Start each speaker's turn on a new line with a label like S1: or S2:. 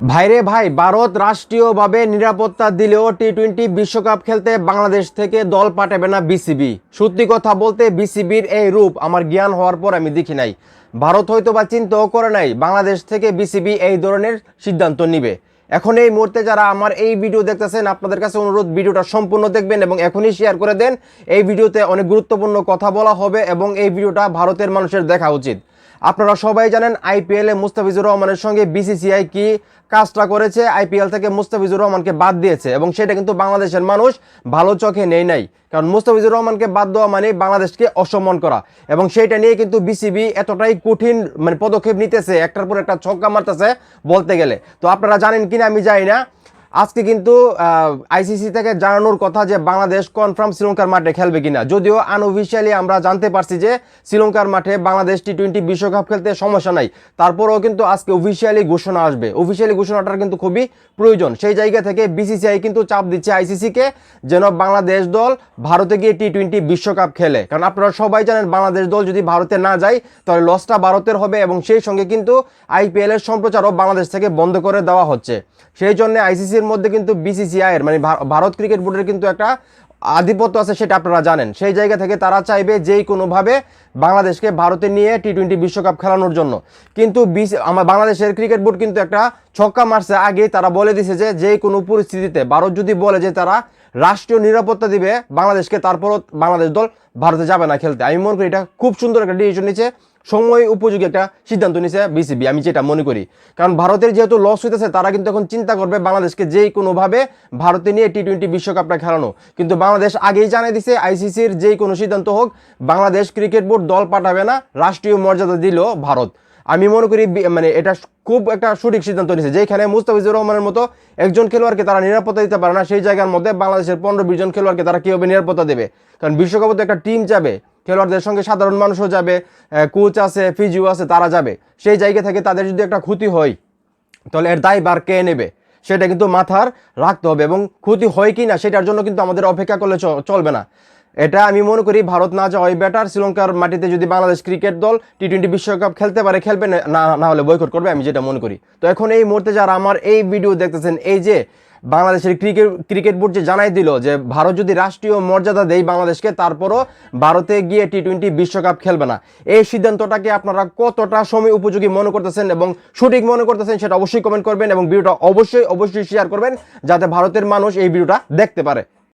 S1: ভাইরে ভাই, ভারত রাষ্ট্রীয়ভাবে নিরাপত্তা দিলেও টি টোয়েন্টি বিশ্বকাপ খেলতে বাংলাদেশ থেকে দল পাঠাবে না বিসিবি। সত্যি কথা বলতে বিসিবির এই রূপ আমার জ্ঞান হওয়ার পর আমি দেখি নাই। ভারত হয়তো বা চিন্তাও করে নাই বাংলাদেশ থেকে বিসিবি এই ধরনের সিদ্ধান্ত নিবে। এখন এই মুহূর্তে যারা আমার এই ভিডিও দেখতেছেন, আপনাদের কাছে অনুরোধ, ভিডিওটা সম্পূর্ণ দেখবেন এবং এখনই শেয়ার করে দেন। এই ভিডিওতে অনেক গুরুত্বপূর্ণ কথা বলা হবে এবং এই ভিডিওটা ভারতের মানুষের দেখা উচিত। আপনারা সবাই জানেন আইপিএল মুস্তাফিজুর রহমানের সঙ্গে বিসিসিআই কি কাজটা করেছে? আইপিএল থেকে মুস্তাফিজুর রহমানকে বাদ দিয়েছে এবং সেটা কিন্তু বাংলাদেশের মানুষ ভালো চোখে নেই নাই। কারণ মুস্তাফিজুর রহমানকে বাদ দেওয়া মানে বাংলাদেশকে অসম্মান করা এবং সেইটা নিয়ে কিন্তু বিসিবি এতটাই কঠিন মানে পদক্ষেপ নিতেছে, একটার পর একটা ছক্কা মারতেছে বলতে গেলে। তো আপনারা জানেন কিনা আমি জানি না। আজকে কিন্তু আইসিসি থেকে জানানোর কথা যে বাংলাদেশ কনফার্ম শ্রীলঙ্কার মাঠে খেলবে কিনা। যদিও আনঅফিসিয়ালি আমরা জানতে পারছি যে শ্রীলঙ্কার মাঠে বাংলাদেশ টি টোয়েন্টি বিশ্বকাপ খেলতে সমস্যা নাই। তারপরেও কিন্তু আজকে অফিসিয়ালি ঘোষণা আসবে। অফিসিয়ালি ঘোষণাটার কিন্তু খুবই প্রয়োজন। সেই জায়গা থেকে বিসিসিআই কিন্তু চাপ দিচ্ছে আইসিসিকে যেন বাংলাদেশ দল ভারতে গিয়ে টি টোয়েন্টি বিশ্বকাপ খেলে। কারণ আপনারা সবাই জানেন বাংলাদেশ দল যদি ভারতে না যায়, তাহলে লসটা ভারতের হবে এবং সেই সঙ্গে কিন্তু আইপিএল এর সম্প্রচারও বাংলাদেশ থেকে বন্ধ করে দেওয়া হচ্ছে। সেই জন্য আইসিসির মধ্যে কিন্তু বিসিসিআই এর মানে ভারত ক্রিকেট বোর্ডের কিন্তু একটা আধিপত্য আছে সেটা আপনারা জানেন। সেই জায়গা থেকে তারা চাইবে যেই কোনোভাবে বাংলাদেশকে ভারতে নিয়ে টি টোয়েন্টি বিশ্বকাপ খেলানোর জন্য। কিন্তু আমার বাংলাদেশের ক্রিকেট বোর্ড কিন্তু একটা ছক্কা মারছে আগেই তারা বলে দিছে যে যে কোনো পরিস্থিতিতে ভারত যদি বলে যে তারা রাষ্ট্রীয় নিরাপত্তা দিবে, বাংলাদেশকে তারপরও বাংলাদেশ দল ভারতে যাবে না খেলতে। আমি মনে করি এটা খুব সুন্দর একটা ডিসিশন নিচ্ছে সময় উপযোগী একটা সিদ্ধান্ত নিয়েছে বিসিবি, আমি যেটা মনে করি। কারণ ভারতের যেহেতু লস হইতেছে, তারা কিন্তু এখন চিন্তা করবে বাংলাদেশকে যেই কোনোভাবে ভারতে নিয়ে টি টোয়েন্টি বিশ্বকাপটা খেলানো। কিন্তু বাংলাদেশ আগেই জানিয়ে দিছে আইসিসির যেই কোনো সিদ্ধান্ত হোক, বাংলাদেশ ক্রিকেট বোর্ড দল পাঠাবে না, রাষ্ট্রীয় মর্যাদা দিল ভারত। আমি মনে করি মানে এটা খুব একটা সঠিক সিদ্ধান্ত নিয়েছে যেখানে মুস্তাফিজুর রহমানের মতো একজন খেলোয়াড়কে তারা নিরাপত্তা দিতে পারে না, সেই জায়গার মধ্যে বাংলাদেশের পনেরো বিশ জন খেলোয়াড়কে তারা কীভাবে নিরাপত্তা দেবে? কারণ বিশ্বকাপে তো একটা টিম যাবে খেলোয়াড়দের সঙ্গে সাধারণ মানুষও যাবে কোচ আছে ফিজিও আছে, তারা যাবে। সেই জায়গা থেকে তাদের যদি একটা ক্ষতি হয়, তাহলে এর দায়ভার কে নেবে? সেটা কিন্তু মাথার রাখতে হবে এবং ক্ষতি হয় কি না, সেটার জন্য কিন্তু আমাদের অপেক্ষা করলে চলবে না। এটা আমি মনে করি ভারত না যাওয়াই বেটার শ্রীলঙ্কার মাটিতে যদি বাংলাদেশ ক্রিকেট দল টি টোয়েন্টি বিশ্বকাপ খেলতে পারে, খেলবে না না হলে বয়কট করবে, আমি যেটা মনে করি। তো এখন এই মুহূর্তে যারা আমার এই ভিডিও দেখতেছেন, এই যে বাংলাদেশের ক্রিকেট ক্রিকেট বোর্ড যে জানাই দিল যে ভারত যদি রাষ্ট্রীয় মর্যাদা দেয় বাংলাদেশকে, তারপরও ভারতে গিয়ে টি টোয়েন্টি বিশ্বকাপ খেলবে না। এই সিদ্ধান্তটাকে আপনারা কতটা সময় উপযোগী মনে করতেছেন এবং সঠিক মনে করতেছেন সেটা অবশ্যই কমেন্ট করবেন এবং ভিডিওটা অবশ্যই অবশ্যই শেয়ার করবেন যাতে ভারতের মানুষ এই ভিডিওটা দেখতে পারে।